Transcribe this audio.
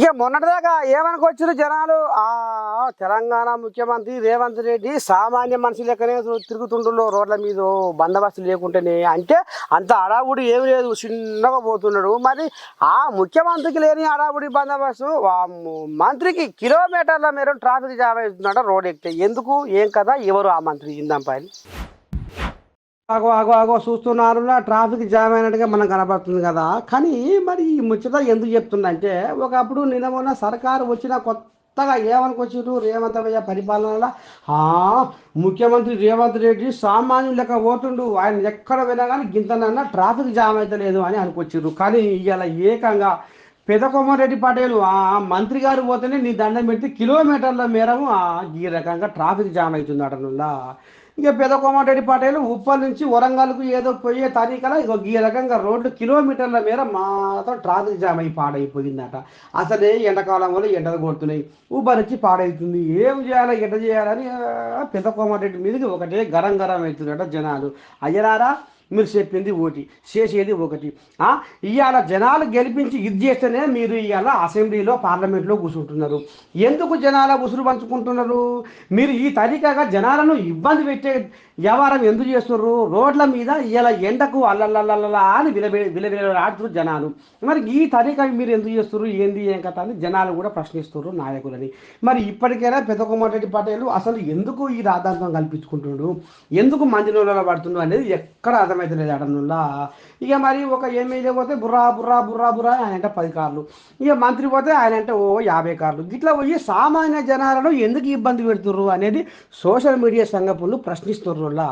ఇక మొన్నటిదాకా ఏమనుకొచ్చారు జనాలు? ఆ తెలంగాణ ముఖ్యమంత్రి రేవంత్ రెడ్డి సామాన్య మనిషి లెక్కనే తిరుగుతుంటుండో రోడ్ల మీద బందోబస్తు లేకుంటేనే. అంటే అంత అడావుడి ఏమి లేదు చిన్నగా పోతున్నాడు. మరి ఆ ముఖ్యమంత్రికి లేని అడావుడి బందోబస్తు మంత్రికి కిలోమీటర్ల మేర ట్రాఫిక్ జామ్ అవుతుందట రోడ్ ఎక్కితే. ఎందుకు? ఏం కదా ఎవరు ఆ మంత్రి? ఇందాం పైన ఆగో ఆగో ఆగో చూస్తున్నారు ట్రాఫిక్ జామ్ అయినట్టుగా మనం కనబడుతుంది కదా. కానీ మరి ఈ ముచ్చట ఎందుకు చెప్తుందంటే ఒకప్పుడు నిన్న మొన్న సర్కారు వచ్చిన కొత్తగా ఏమనుకొచ్చారు రేవంత్ అయ్య పరిపాలనలో. ముఖ్యమంత్రి రేవంత్ రెడ్డి సామాన్యులు లెక్క పోతుండు ఆయన ఎక్కడ వెళ్ళా కానీ గింతనన్నా ట్రాఫిక్ జామ్ అయితే లేదు అని అనుకొచ్చారు కానీ ఇవాళ ఏకంగా పెదకొమ్మరెడ్డి పటేల్ ఆ మంత్రి గారు పోతేనే నీ దండం పెడితే కిలోమీటర్ల మేరకు ఈ రకంగా ట్రాఫిక్ జామ్ అవుతుంది అటనుండా ఇక పెదకొమ్మరెడ్డి పటేల్ ఉప్పల్ నుంచి వరంగల్కు ఏదో పోయే తరీకలా ఇక ఈ రకంగా రోడ్డు కిలోమీటర్ల మేర మాత్రం ట్రాఫిక్ జామ్ అయి పాడైపోయిందట. అసలే ఎండాకాలం వల్ల ఎండలు కొడుతున్నాయి. ఊబర్ వచ్చి పాడైతుంది. ఏం చేయాలి ఎట్ట చేయాలని పెద్ద పెదకొమ్మరెడ్డి మీదకి ఒకటే గరం గరం అవుతుందట జనాలు. అయ్యరారా మీరు చెప్పింది ఒకటి చేసేది ఒకటి. ఇవాళ జనాలు గెలిపించి ఇది చేస్తేనే మీరు ఇవాళ అసెంబ్లీలో పార్లమెంట్లో కూర్చుంటున్నారు. ఎందుకు జనాల ఉసురు పంచుకుంటున్నారు? మీరు ఈ తరికగా జనాలను ఇబ్బంది పెట్టే వ్యవహారం ఎందుకు చేస్తున్నారు? రోడ్ల మీద ఇలా ఎండకు అల్లల్లల్లల్లా అని విలబె విలవిలాడుతున్నారు జనాలు. మరి ఈ తరిక మీరు ఎందుకు చేస్తున్నారు? ఏంది ఏం కథ అని జనాలు కూడా ప్రశ్నిస్తున్నారు నాయకులని. మరి ఇప్పటికైనా పెద్దకొమ్మరెడ్డి పటేలు అసలు ఎందుకు ఈ రాద్ధాంతం కల్పించుకుంటున్నాడు? ఎందుకు మందిలో పడుతున్నాడు అనేది ఎక్కడ అర్థమవుతలేదు అడనుల్లా. ఇక మరి ఒక ఎమ్మెల్యే పోతే బుర్రా బుర్రా బుర్రా బుర్రా ఆయన అంటే పది కార్లు. ఇక మంత్రి పోతే ఆయన అంటే ఓ యాభై కార్లు. ఇట్లా పోయి సామాన్య జనాలను ఎందుకు ఇబ్బంది పెడుతుర్రు అనేది సోషల్ మీడియా సంగపులు ప్రశ్నిస్తుర్రులా